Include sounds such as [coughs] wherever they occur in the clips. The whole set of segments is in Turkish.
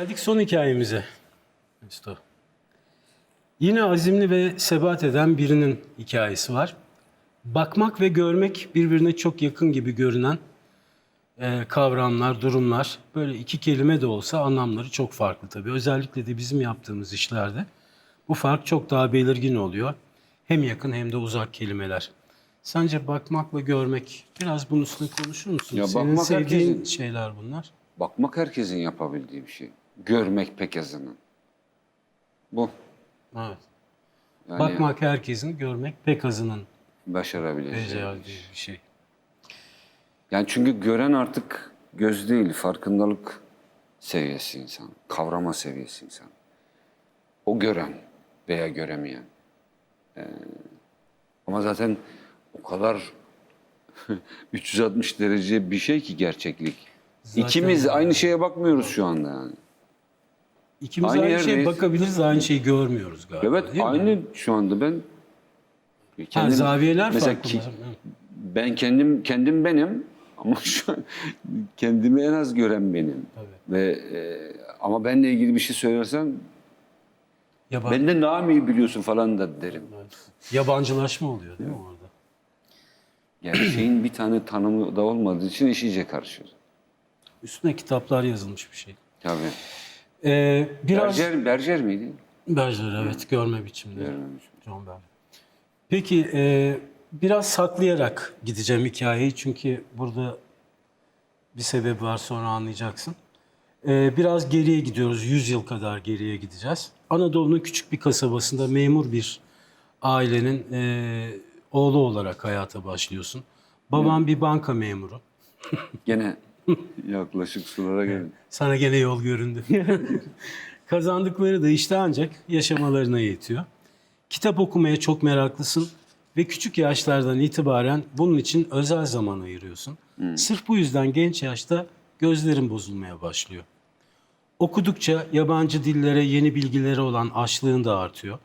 Geldik son hikayemize. Mesut. Yine azimli ve sebat eden birinin hikayesi var. Bakmak ve görmek birbirine çok yakın gibi görünen e, kavramlar, durumlar. Böyle iki kelime de olsa anlamları çok farklı tabii. Özellikle de bizim yaptığımız işlerde bu fark çok daha belirgin oluyor. Hem yakın hem de uzak kelimeler. Sence bakmak ve görmek biraz bunun üstüne konuşur musun? Ya Senin bakmak sevdiğin herkesin- şeyler bunlar. Bakmak herkesin yapabildiği bir şey. Görmek pek azının. Bu. Evet. Yani Bakmak herkesin, görmek pek azının başarabileceği. bir şey. Yani çünkü gören artık göz değil, farkındalık seviyesi insan. Kavrama seviyesi insan. O gören veya göremeyen. Ee, ama zaten o kadar [laughs] 360 derece bir şey ki gerçeklik. Zaten İkimiz öyle. aynı şeye bakmıyoruz şu anda yani. İkimiz Aynı aynı, şeye yerdeyiz. bakabiliriz, aynı şeyi görmüyoruz galiba. Evet değil mi? aynı şu anda ben Ha, zaviyeler mesela farklı. ki- ben kendim kendim benim ama [laughs] şu an kendimi en az gören benim. Tabii. Ve e, ama benle ilgili bir şey söylersen Yaban- benden daha mı iyi biliyorsun falan da derim. Yabancılaşma oluyor değil mi orada? Gerçeğin [clears throat] bir tane tanımı da olmadığı için iş iyice karışır. Üstüne kitaplar yazılmış bir şey. Tabii. Ee, biraz... Berger, Berger miydi? Berger evet, görme biçimleri. John Berger. Peki, e, biraz saklayarak gideceğim hikayeyi çünkü burada bir sebebi var sonra anlayacaksın. E, biraz geriye gidiyoruz, 100 yıl kadar geriye gideceğiz. Anadolu'nun küçük bir kasabasında memur bir ailenin e, oğlu olarak hayata başlıyorsun. Baban bir banka memuru. Gene [laughs] yaklaşık sulara gelin. [laughs] Sana gene yol göründü. [laughs] Kazandıkları da işte ancak yaşamalarına yetiyor. Kitap okumaya çok meraklısın ve küçük yaşlardan itibaren bunun için özel zaman ayırıyorsun. Sırf bu yüzden genç yaşta gözlerin bozulmaya başlıyor. Okudukça yabancı dillere yeni bilgileri olan açlığın da artıyor.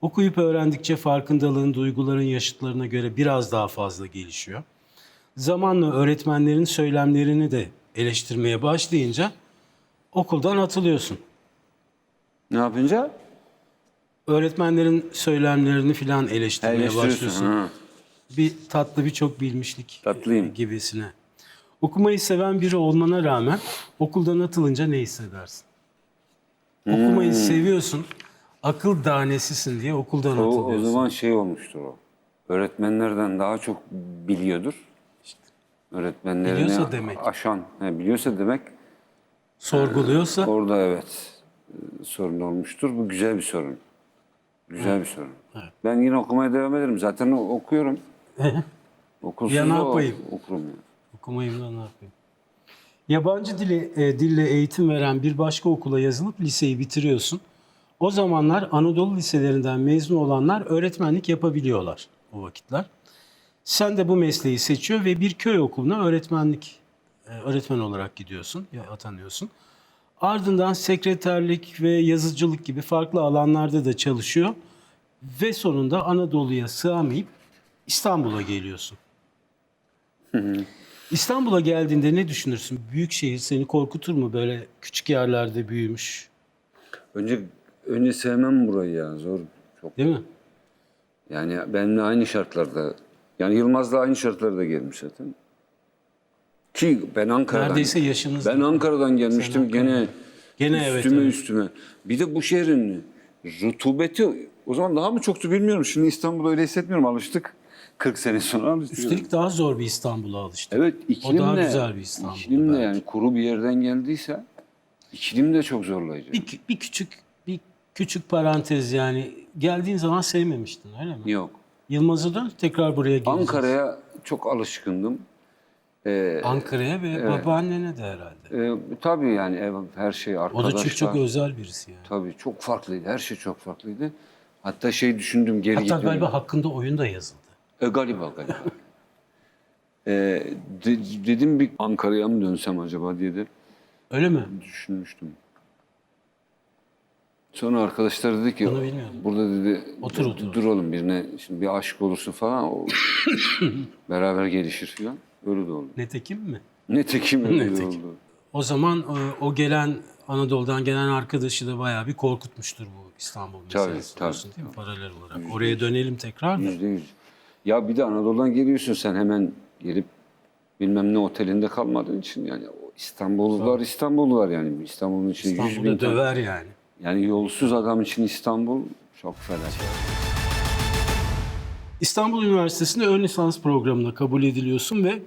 Okuyup öğrendikçe farkındalığın duyguların yaşıtlarına göre biraz daha fazla gelişiyor. Zamanla öğretmenlerin söylemlerini de eleştirmeye başlayınca okuldan atılıyorsun. Ne yapınca? Öğretmenlerin söylemlerini filan eleştirmeye başlıyorsun. Ha. Bir tatlı bir çok bilmişlik Tatlıyım. gibisine. Okumayı seven biri olmana rağmen okuldan atılınca ne hissedersin? Okumayı Hmm. seviyorsun, akıl danesisin diye okuldan O, o atılıyorsun. zaman şey olmuştur o. Öğretmenlerden daha çok biliyordur. Öğretmenlerini Biliyorsa demek. aşan. He, biliyorsa demek Sorguluyorsa orada evet e, sorun olmuştur. Bu güzel bir sorun. Güzel bir sorun. Ben yine okumaya devam ederim. Zaten okuyorum. [laughs] Okulsuz Ya ne yapayım? okurum. yani. Okumayı da ne yapayım? Yabancı dili, e, dille eğitim veren bir başka okula yazılıp liseyi bitiriyorsun. O zamanlar Anadolu liselerinden mezun olanlar öğretmenlik yapabiliyorlar o vakitler. Sen de bu mesleği seçiyor ve bir köy okuluna öğretmenlik e, öğretmen olarak gidiyorsun, atanıyorsun. Ardından sekreterlik ve yazıcılık gibi farklı alanlarda da çalışıyor ve sonunda Anadolu'ya sığamayıp İstanbul'a geliyorsun. İstanbul'a geldiğinde ne düşünürsün? Büyük şehir seni korkutur mu böyle küçük yerlerde büyümüş? Önce önce sevmem burayı ya. Zor. Çok. Değil mi? Yani benimle aynı şartlarda yani Yılmaz'la aynı şartlarda gelmiş zaten. Ki ben Ankara'dan Neredeyse yaşınız. Ben Ankara'dan gelmiştim gene Gene evet, üstüme evet. üstüme. Bir de bu şehrin rutubeti o zaman daha mı çoktu bilmiyorum. Şimdi İstanbul'da öyle hissetmiyorum alıştık. 40 sene sonra alıştık. Üstelik daha zor bir İstanbul'a alıştı. Evet iklim daha de- güzel bir İstanbul iklim de belki. yani kuru bir yerden geldiyse iklim de çok zorlayıcı. Bir, bir küçük bir küçük parantez yani geldiğin zaman sevmemiştin öyle mi? Yok. Yılmaz'a dön tekrar buraya geleceğiz. Ankara'ya çok alışkındım. Ee, Ankara'ya ve babaannene de herhalde. e, tabii yani ev, her şey O arkadaşlar. da çünkü çok özel birisi yani. Tabii çok farklıydı. Her şey çok farklıydı. Hatta şey düşündüm geri Hatta gitmeyi. galiba hakkında oyun da yazıldı. E, galiba galiba. [laughs] e, de- dedim bir Ankara'ya mı dönsem acaba diye de Öyle mi? düşünmüştüm. Sonra arkadaşlar dedi ki Bunu burada dedi Otur, otur. dur oğlum birine şimdi bir aşık olursun falan o [coughs] beraber gelişir falan. Öyle de oldu. Netekim mi? Netekim öyle de Netekim. oldu. O zaman e, o gelen Anadolu'dan gelen arkadaşı da bayağı bir korkutmuştur bu İstanbul meselesi. tabii. diyorsun değil mi? Paralel olarak. Oraya dönelim tekrar da. Yüzde yüz. Ya bir de Anadolu'dan geliyorsun sen hemen gelip bilmem ne otelinde kalmadığın için yani o İstanbullular İstanbullular yani İstanbul'un içinde yüz bin İstanbul'da tane- döver yani. Yani yolsuz adam için İstanbul çok felaket. İstanbul Üniversitesi'nde ön lisans programına kabul ediliyorsun ve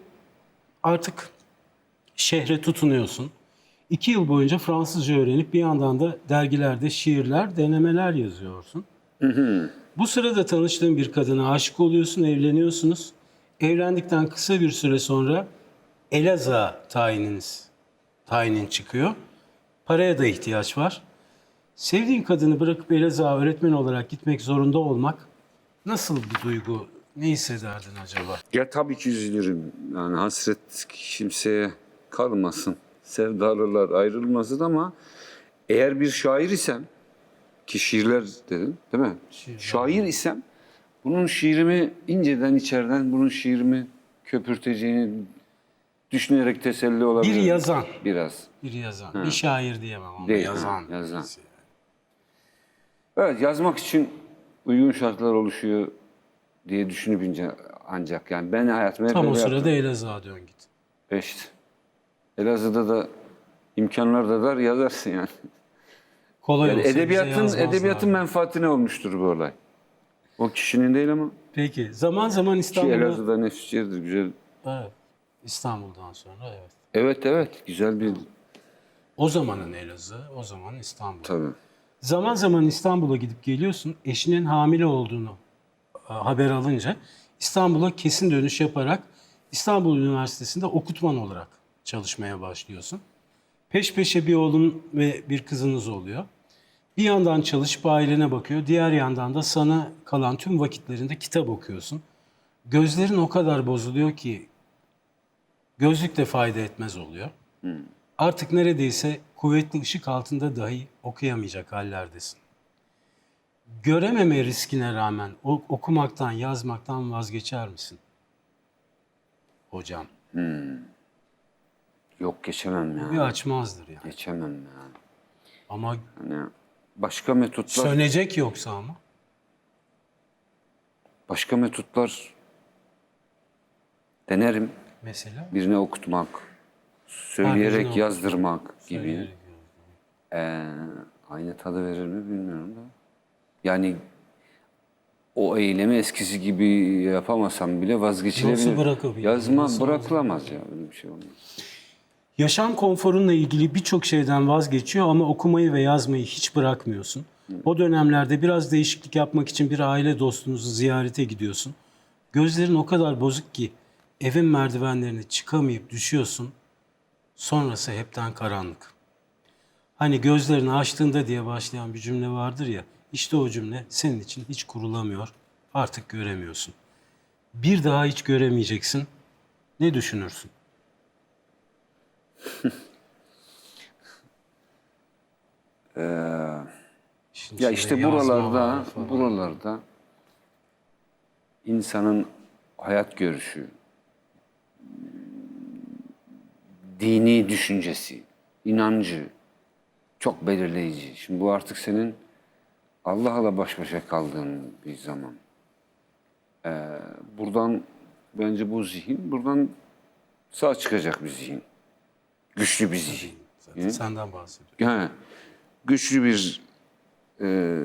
artık şehre tutunuyorsun. İki yıl boyunca Fransızca öğrenip bir yandan da dergilerde şiirler, denemeler yazıyorsun. Bu sırada tanıştığın bir kadına aşık oluyorsun, evleniyorsunuz. Evlendikten kısa bir süre sonra Elazığ tayininiz, tayinin çıkıyor. Paraya da ihtiyaç var. Sevdiğin kadını bırakıp Elazığ'a öğretmen olarak gitmek zorunda olmak nasıl bir duygu? Ne hissederdin acaba? Ya tabii ki üzülürüm. Yani hasret kimseye kalmasın. Sevdalılar ayrılmasın ama eğer bir şair isem ki şiirler dedin değil mi? Şiirler. Şair isem bunun şiirimi inceden içeriden bunun şiirimi köpürteceğini düşünerek teselli Bir olabilirim. yazan, Biraz. bir yazan. Bir şair diyemem ama Değil, yazan. ha, yazan. Evet yazmak için uygun şartlar oluşuyor diye düşünüp ince ancak yani ben hayatımı hep Tam o sırada yaptım. Elazığ'a dön git. İşte. Elazığ'da da imkanlar da dar yazarsın yani. Kolay yani olsa bize edebiyatın yazmazlar. edebiyatın menfaatine olmuştur bu olay. O kişinin değil ama Peki zaman zaman ki İstanbul'a... Elazığ'da nefis şehirdir güzel. Evet. İstanbul'dan sonra evet. Evet evet güzel bir O zamanın Elazığ, o zaman İstanbul. tabii. Zaman zaman İstanbul'a gidip geliyorsun. Eşinin hamile olduğunu e, haber alınca İstanbul'a kesin dönüş yaparak İstanbul Üniversitesi'nde okutman olarak çalışmaya başlıyorsun. Peş peşe bir oğlun ve bir kızınız oluyor. Bir yandan çalışıp ailene bakıyor. Diğer yandan da sana kalan tüm vakitlerinde kitap okuyorsun. Gözlerin o kadar bozuluyor ki gözlük de fayda etmez oluyor. Artık neredeyse kuvvetli ışık altında dahi okuyamayacak hallerdesin. Görememe riskine rağmen okumaktan, yazmaktan vazgeçer misin? Hocam. Yok geçemem ya. Bir açmazdır yani. Geçemem ya. Ama Hani başka metotlar sönecek yoksa ama. başka metotlar denerim. Mesela. Birine okutmak, söyleyerek birine yazdırmak gibi. Söyleyerek Ee, aynı tadı verir mi bilmiyorum da. Yani o eylemi eskisi gibi yapamasam bile vazgeçilebilir. Nasıl bırakabilir? Yazma Nasıl bırakılamaz ya böyle bir şey olmaz. Yaşam konforunla ilgili birçok şeyden vazgeçiyor ama okumayı ve yazmayı hiç bırakmıyorsun. O dönemlerde biraz değişiklik yapmak için bir aile dostunuzu ziyarete gidiyorsun. Gözlerin o kadar bozuk ki evin merdivenlerini çıkamayıp düşüyorsun. Sonrası hepten karanlık. Hani gözlerini açtığında diye başlayan bir cümle vardır ya. İşte o cümle senin için hiç kurulamıyor. Artık göremiyorsun. Bir daha hiç göremeyeceksin. Ne düşünürsün? [laughs] İşin Ya içinde işte buralarda, buralarda insanın hayat görüşü, dini düşüncesi, inancı çok belirleyici. Şimdi bu artık senin Allah'la baş başa kaldığın bir zaman. Ee, buradan bence bu zihin, buradan sağ çıkacak bir zihin. Güçlü bir zihin. Zaten senden bahsediyorum. He, güçlü bir e,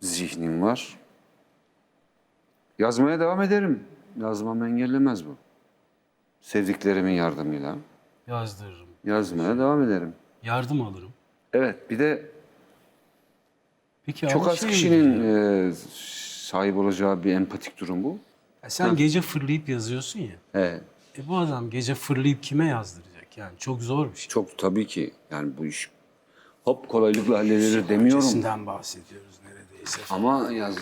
zihnim var. Yazmaya devam ederim. Yazmam engellemez bu. Sevdiklerimin yardımıyla Yazdırırım. yazmaya devam ederim. Yardım alırım. Evet, bir de Peki çok ama az şey kişinin mi? e, sahip olacağı bir empatik durum bu. Ya sen gece fırlayıp yazıyorsun ya. He, E bu adam gece fırlayıp kime yazdıracak? Yani çok zor bir şey. çok tabii ki yani bu iş hop kolaylıkla halledilir demiyorum. Öncesinden bahsediyoruz neredeyse. Ama yaz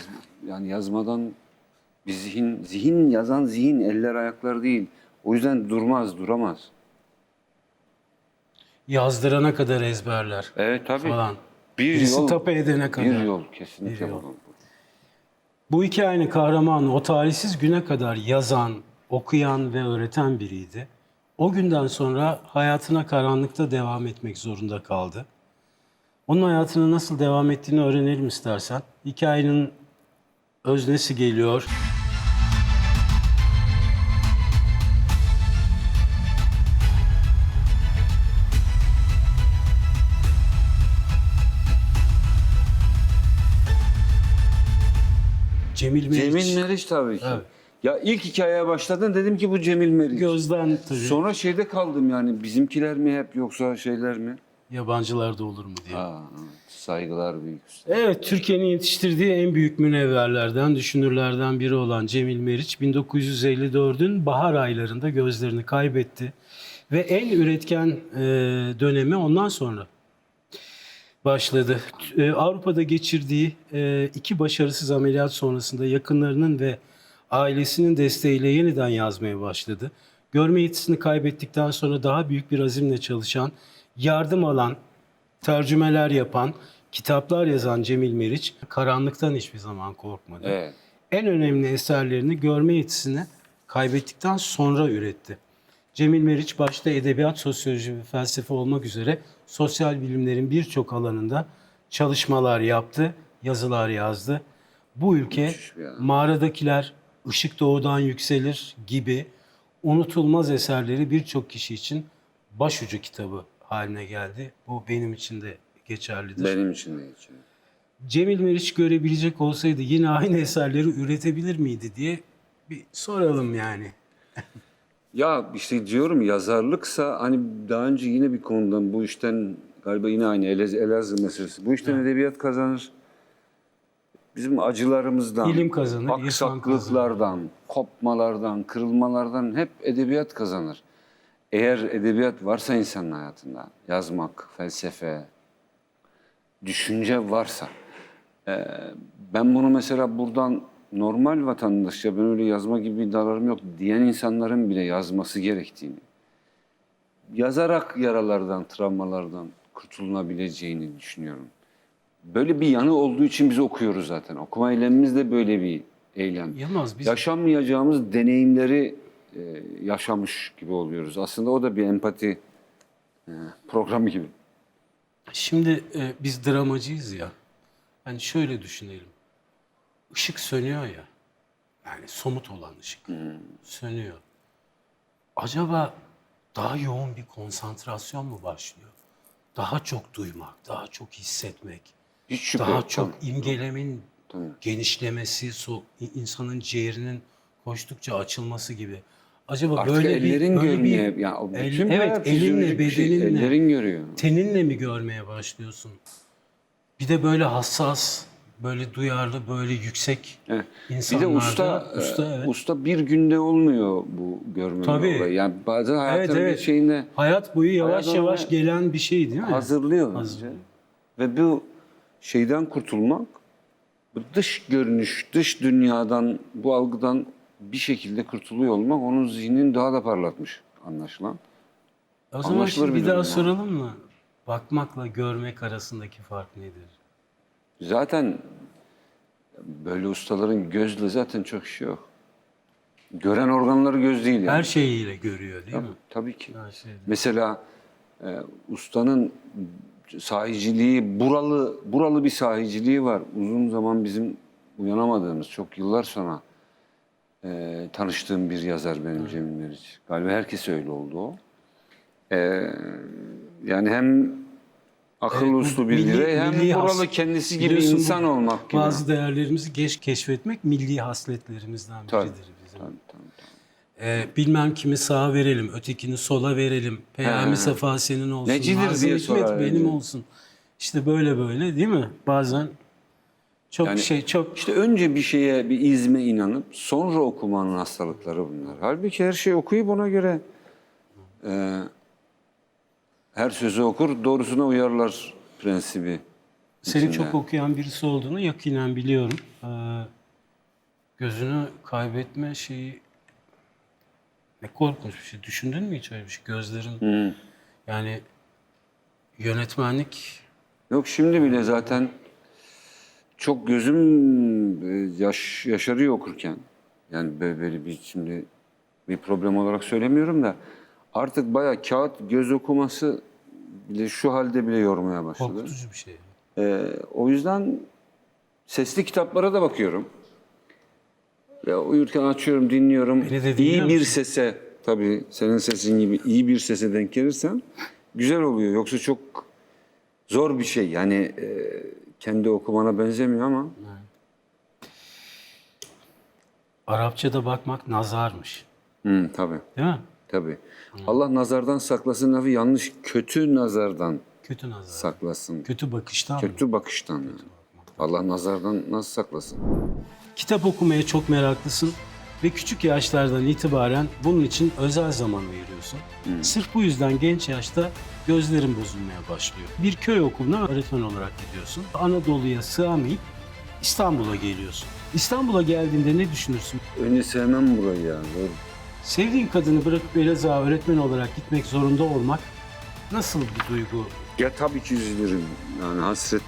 yani yazmadan bir zihin zihin yazan zihin eller ayaklar değil. O yüzden durmaz, duramaz. Yazdırana kadar ezberler Evet tabii. falan. Bir Birisi yol, tapu edene kadar. bir yol kesinlikle Bir yol. bu. Bu hikayenin kahramanı o talihsiz güne kadar yazan, okuyan ve öğreten biriydi. O günden sonra hayatına karanlıkta devam etmek zorunda kaldı. Onun hayatının nasıl devam ettiğini öğrenelim istersen. Hikayenin öznesi geliyor. Cemil Meriç. Cemil Meriç tabii ki. Evet. Ya ilk hikayeye başladın dedim ki bu Cemil Meriç. Gözden tabii. Sonra şeyde kaldım yani bizimkiler mi hep yoksa şeyler mi? Yabancılarda olur mu diye. Aa, saygılar büyük. Evet, Türkiye'nin yetiştirdiği en büyük münevverlerden, düşünürlerden biri olan Cemil Meriç 1954'ün bahar aylarında gözlerini kaybetti. Ve en üretken e, dönemi ondan sonra başladı. E, Avrupa'da geçirdiği e, iki başarısız ameliyat sonrasında yakınlarının ve ailesinin desteğiyle yeniden yazmaya başladı. Görme yetisini kaybettikten sonra daha büyük bir azimle çalışan, yardım alan, tercümeler yapan, kitaplar yazan Cemil Meriç karanlıktan hiçbir zaman korkmadı. Evet. En önemli eserlerini görme yetisini kaybettikten sonra üretti. Cemil Meriç başta edebiyat, sosyoloji ve felsefe olmak üzere sosyal bilimlerin birçok alanında çalışmalar yaptı, yazılar yazdı. Bu ülke mağaradakiler, ışık doğudan yükselir gibi unutulmaz eserleri birçok kişi için başucu kitabı haline geldi. Bu benim için de geçerlidir. Benim için de için. Cemil Meriç görebilecek olsaydı yine aynı eserleri üretebilir miydi diye bir soralım yani. [laughs] Ya işte diyorum yazarlıksa hani daha önce yine bir konudan bu işten galiba yine aynı Elaz- Elazığ meselesi. Bu işten edebiyat kazanır. Bizim acılarımızdan, İlim kazanır, aksaklıklardan, kopmalardan, kırılmalardan hep edebiyat kazanır. Eğer edebiyat varsa insanın hayatında, yazmak, felsefe, düşünce varsa. Ben bunu mesela buradan normal vatandaşça ben öyle yazma gibi iddialarım yok diyen insanların bile yazması gerektiğini, yazarak yaralardan, travmalardan kurtulunabileceğini düşünüyorum. Böyle bir yanı olduğu için biz okuyoruz zaten. Okuma eylemimiz de böyle bir eylem. Yılmaz biz Yaşanmayacağımız deneyimleri e, yaşamış gibi oluyoruz. Aslında o da bir empati e, programı gibi. şimdi e, biz dramacıyız ya. Hani şöyle düşünelim. Işık sönüyor ya. Yani somut olan ışık sönüyor. Acaba daha yoğun bir konsantrasyon mu başlıyor? Daha çok duymak, daha çok hissetmek, Hiç şüphe daha yok. çok Tabii, imgelemin tabii. genişlemesi, so- insanın ciğerinin koştukça açılması gibi. Acaba Artık böyle ellerin bir böyle görmeye, bir ya o El- bütün evet, elinle, fizyolojik bir şey. bedeninle. Ellerin görüyor. teninle mi görmeye başlıyorsun? Bir de böyle hassas, böyle duyarlı, böyle yüksek Evet. Bir insanlarda. de usta, usta, evet. usta bir günde olmuyor bu görmeme Tabii. olayı. Yani bazen hayatın evet. bir şeyine Hayat boyu yavaş Hayat yavaş gelen bir şey değil mi? hazırlıyor. Hazırlıyor. Ve bu şeyden kurtulmak, bu dış görünüş, dış dünyadan, bu algıdan bir şekilde kurtuluyor olmak onun zihnini daha da parlatmış anlaşılan. O zaman Anlaşılır şimdi bir bir daha yani. soralım mı? Bakmakla görmek arasındaki fark nedir? Zaten böyle ustaların gözle zaten çok şey yok. Gören organları göz değil yani. Her şeyiyle görüyor değil mi? Tabii ki. Her şeyde. Mesela e, ustanın sahiciliği, buralı buralı bir sahiciliği var. Uzun zaman bizim uyanamadığımız, çok yıllar sonra e, tanıştığım bir yazar benim Cemil Meriç. Galiba herkes öyle oldu o. E, yani hem akıllı Evet, uslu bir milli- birey hem milli has- buralı kendisi gibi insan olmak gibi. Bazı değerlerimizi geç keşfetmek milli hasletlerimizden Tabii, biridir bizim. Tabii, tabii, tabii. Ee, bilmem kimi sağa verelim, ötekini sola verelim. Peyami. Safa senin olsun. Necidir Nazım diye Hikmet sorar benim önce. olsun. İşte böyle böyle değil mi? Bazen çok Yani- şey çok İşte önce bir şeye, bir izme inanıp sonra okumanın hastalıkları bunlar. Halbuki her şeyi okuyup ona göre e, her sözü okur, doğrusuna uyarlar prensibi. senin içinde. çok okuyan birisi olduğunu yakinen biliyorum. Ee, gözünü kaybetme şeyi ne korkunç bir şey. Düşündün mü hiç öyle bir şey? Gözlerin Hı. yani yönetmenlik Yok şimdi bile zaten çok gözüm e, yaş, yaşarıyor okurken. Yani böyle bir şimdi bir problem olarak söylemiyorum da Artık bayağı kağıt göz okuması bile şu halde bile yormaya başladı. Korkutucu bir şey. Ee, o yüzden sesli kitaplara da bakıyorum. Ve uyurken açıyorum, dinliyorum. İyi bir musun? sese, tabii senin sesin gibi iyi bir sese denk gelirsen güzel oluyor. Yoksa çok zor bir şey. Yani e, kendi okumana benzemiyor ama Arapçada bakmak nazarmış. hı, tabii, Değil mi? Tabii. Allah nazardan saklasın lafı yanlış. Kötü nazardan Kötü nazar. saklasın. Kötü bakıştan mı? Kötü bakıştan. yani. Allah nazardan nasıl saklasın? Kitap okumaya çok meraklısın ve küçük yaşlardan itibaren bunun için özel zaman ayırıyorsun. Sırf bu yüzden genç yaşta gözlerin bozulmaya başlıyor. Bir köy okuluna öğretmen olarak gidiyorsun. Anadolu'ya sığamayıp İstanbul'a geliyorsun. İstanbul'a geldiğinde ne düşünürsün? Önce sevmem burayı ya. Zor. Sevdiğin kadını bırakıp Elazığ'a öğretmen olarak gitmek zorunda olmak nasıl bir duygu? Ya tabii ki üzülürüm. Yani hasret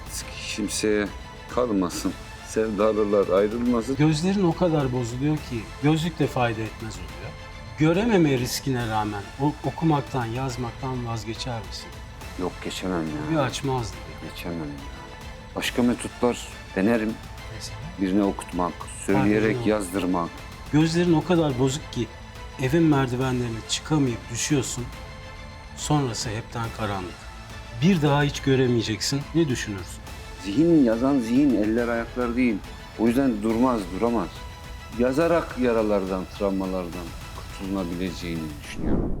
kimseye kalmasın. Sevdalılar ayrılmasın. Gözlerin o kadar bozuluyor ki gözlük de fayda etmez oluyor. Görememe riskine rağmen o okumaktan, yazmaktan vazgeçer misin? Yok geçemem Bir ya. açmazdı. Geçemem ya. Başka metotlar denerim. Mesela. Birine okutmak, söyleyerek Aynen. yazdırmak. Gözlerin o kadar bozuk ki evin merdivenlerine çıkamayıp düşüyorsun. Sonrası hepten karanlık. Bir daha hiç göremeyeceksin. Ne düşünürsün? Zihin yazan zihin, eller ayaklar değil. O yüzden durmaz, duramaz. Yazarak yaralardan, travmalardan kurtulunabileceğini düşünüyorum.